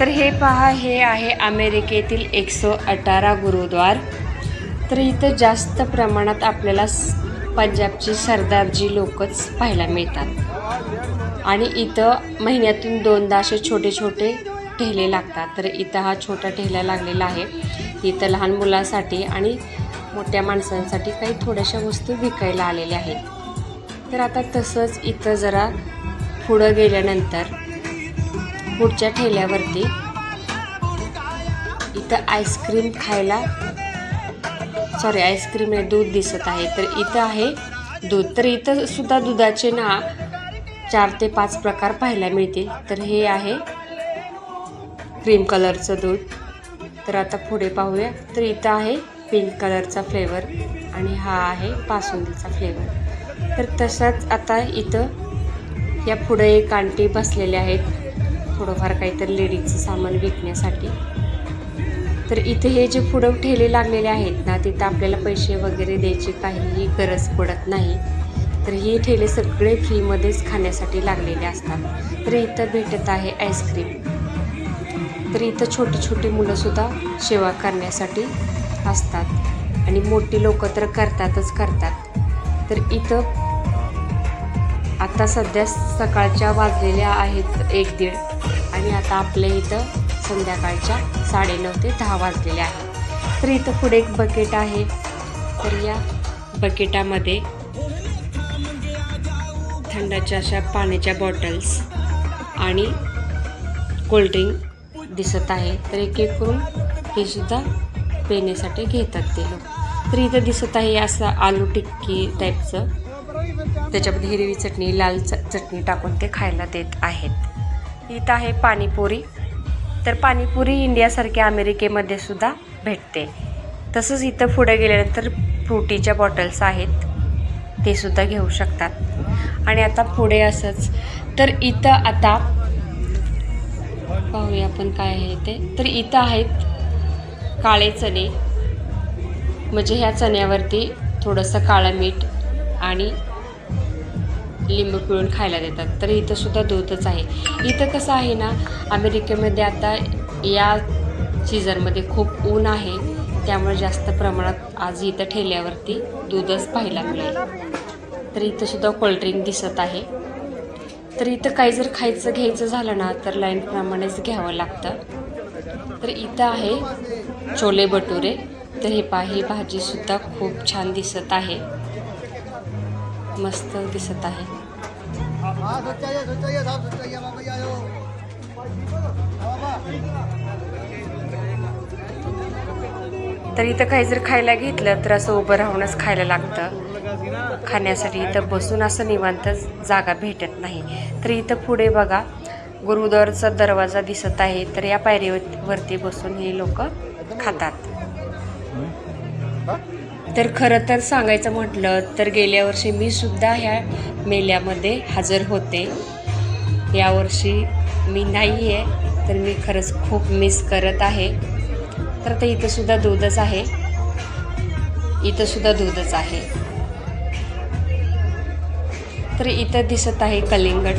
तर हे पहा हे आहे अमेरिकेतील एकशे अठारा गुरुद्वार. तर इथं जास्त प्रमाणात आपल्याला स- पंजाबची सरदारजी लोकच पाहायला मिळतात. आणि इथं महिन्यातून दोनदा असे छोटे छोटे ठेले लागतात. तर इथं हा छोटा ठेला लागलेला आहे. इथं लहान मुलांसाठी आणि मोठ्या माणसांसाठी काही थोड्याशा वस्तू विकायला आलेल्या आहेत. तर आता तसंच इथं जरा पुढं गेल्यानंतर पुढच्या ठेल्यावरती इथं आईस्क्रीम खायला सॉरी आईस्क्रीम आहे दूध दिसत आहे. तर इथं आहे दूध. तर इथं सुद्धा दुधाचे ना चार ते पाच प्रकार पाहायला मिळतील. तर हे आहे क्रीम कलरचं दूध. तर आता पुढे पाहूया. तर इथं आहे पिंक कलरचा फ्लेवर आणि हा आहे पासुंदीचा फ्लेवर. तर तसाच आता इथं या पुढे एक आंटी बसलेल्या आहेत. थोडंफार काहीतरी लेडीजचं सामान विकण्यासाठी. तर इथे हे जे पुढं ठेले लागलेले आहेत ना तिथं आपल्याला पैसे वगैरे द्यायची काहीही गरज पडत नाही. तर हे ठेले सगळे फ्रीमध्येच खाण्यासाठी लागलेले असतात. तर इथं भेटत आहे आईस्क्रीम. तर इथं छोटी छोटी मुलंसुद्धा सेवा करण्यासाठी असतात. आणि मोठी लोक तर करतातच करतात. तर इथं आता सध्या सकाळच्या वाजलेल्या आहेत एक दीड. आणि आता आपल्या इथं संध्याकाळच्या साडेनऊ ते दहा वाजलेले आहे. तर इथं पुढे एक बकेट आहे. तर या बकेटामध्ये थंडाच्या अशा पाण्याच्या बॉटल्स आणि कोल्ड्रिंक दिसत आहे. तर एक एक करून हे सुद्धा पिण्यासाठी घेतात ते लोक. तर इथं दिसत आहे असं आलू टिक्की टाईपचं त्याच्यामध्ये हिरवी चटणी लाल च चटणी टाकून ते खायला देत आहेत. इथं आहे पाणीपुरी. तर पाणीपुरी इंडियासारख्या अमेरिकेमध्ये सुद्धा भेटते. तसंच इथं पुढे गेल्यानंतर फ्रुटीच्या बॉटल्स आहेत. ते सुद्धा घेऊ शकतात. आणि आता पुढे असंच. तर इथं आता पाहूया आपण काय आहे ते. तर इथं आहेत काळे चणे. म्हणजे ह्या चण्यावरती थोडंसं काळं मीठ आणि लिंबू पिळून खायला देतात. तर इथं सुद्धा दूधच आहे. इथं कसं आहे ना अमेरिकेमध्ये आता या सीझनमध्ये खूप ऊन आहे. त्यामुळे जास्त प्रमाणात आज इथं ठेल्यावरती दूधच पाहायला मिळेल. तर इथं सुद्धा कोल्ड्रिंक दिसत आहे. तर इथं काही जर खायचं घ्यायचं झालं ना तर लाईनप्रमाणेच घ्यावं लागतं. तर इथं आहे छोले भटुरे. तर हे पा ही भाजीसुद्धा खूप छान दिसत आहे. मस्त दिसत आहे. हाँ सोचा ये सोचा ये साहब सोचा ये मामा आयो. तर इथं काही जर खायला घेतलं तर असं उभं राहूनच खायला लागतं. खाण्यासाठी इथं बसून असं निवांत जागा भेटत नाही. तर इथं पुढे बघा गुरुद्वारचा दरवाजा दिसत आहे तर या पायरीवरती बसून हे लोक खातात. तर खरं तर सांगायचं म्हटलं तर गेल्या वर्षी मी सुद्धा ह्या मेल्यामध्ये हजर होते. यावर्षी मी नाही आहे तर मी खरंच खूप मिस करत आहे. तर आता इथंसुद्धा दूधच आहे. इथंसुद्धा दूधच आहे. तर इथं दिसत आहे कलिंगड.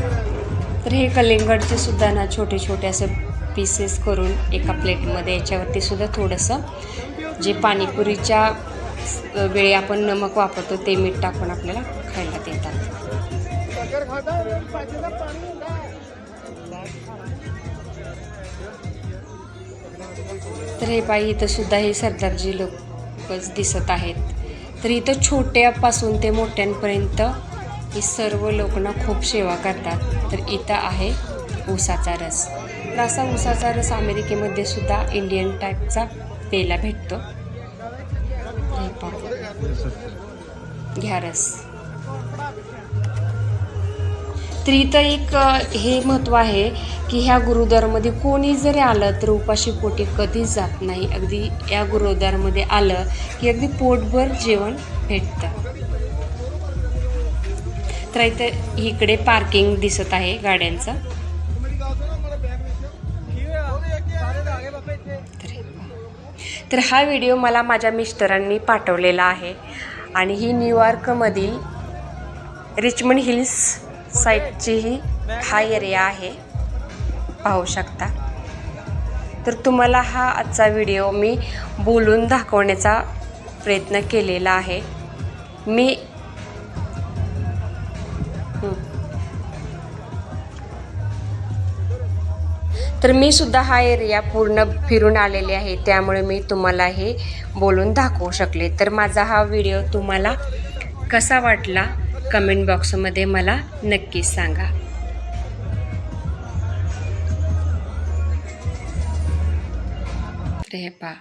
तर हे कलिंगडचे सुद्धा ना छोटे छोटे असे पीसेस करून एका प्लेटमध्ये याच्यावरती सुद्धा थोडंसं जे पाणीपुरीच्या वेळी आपण नमक वापरतो ते मीठ टाकून आपल्याला खायला देतात. तर हे बाई इथं सुद्धा हे सरदारजी लोकच दिसत आहेत. तर इथं छोट्यापासून ते मोठ्यांपर्यंत ही सर्व लोक ना खूप सेवा करतात. तर इथं आहे ऊसाचा रस. तर असा ऊसाचा रस अमेरिकेमध्ये सुद्धा इंडियन टाईपचा पेला भेटतो. हे पहा. घ्या रस तर इथं एक हे महत्त्व आहे की ह्या गुरुद्वारामध्ये कोणी जरी आलं तर उपाशी पोटी कधीच जात नाही. अगदी या गुरुद्वारामध्ये आलं की अगदी पोटभर जेवण भेटतं. तर इथं इकडे पार्किंग दिसत आहे गाड्यांचं. तर तर हा व्हिडिओ मला माझ्या मिस्टरांनी पाठवलेला आहे. आणि ही न्यूयॉर्कमधील रिचमंड हिल्स साईडचीही हा एरिया आहे. पाहू शकता. तर तुम्हाला हा आजचा व्हिडिओ मी बोलून दाखवण्याचा प्रयत्न केलेला आहे. मी तर मी सुद्धा हा एरिया पूर्ण फिरून आलेले आहे त्यामुळे मी तुम्हाला हे बोलून दाखवू शकले. तर माझा हा व्हिडिओ तुम्हाला कसा वाटला कमेंट बॉक्समध्ये मला नक्कीच सांगा. तर हे पहा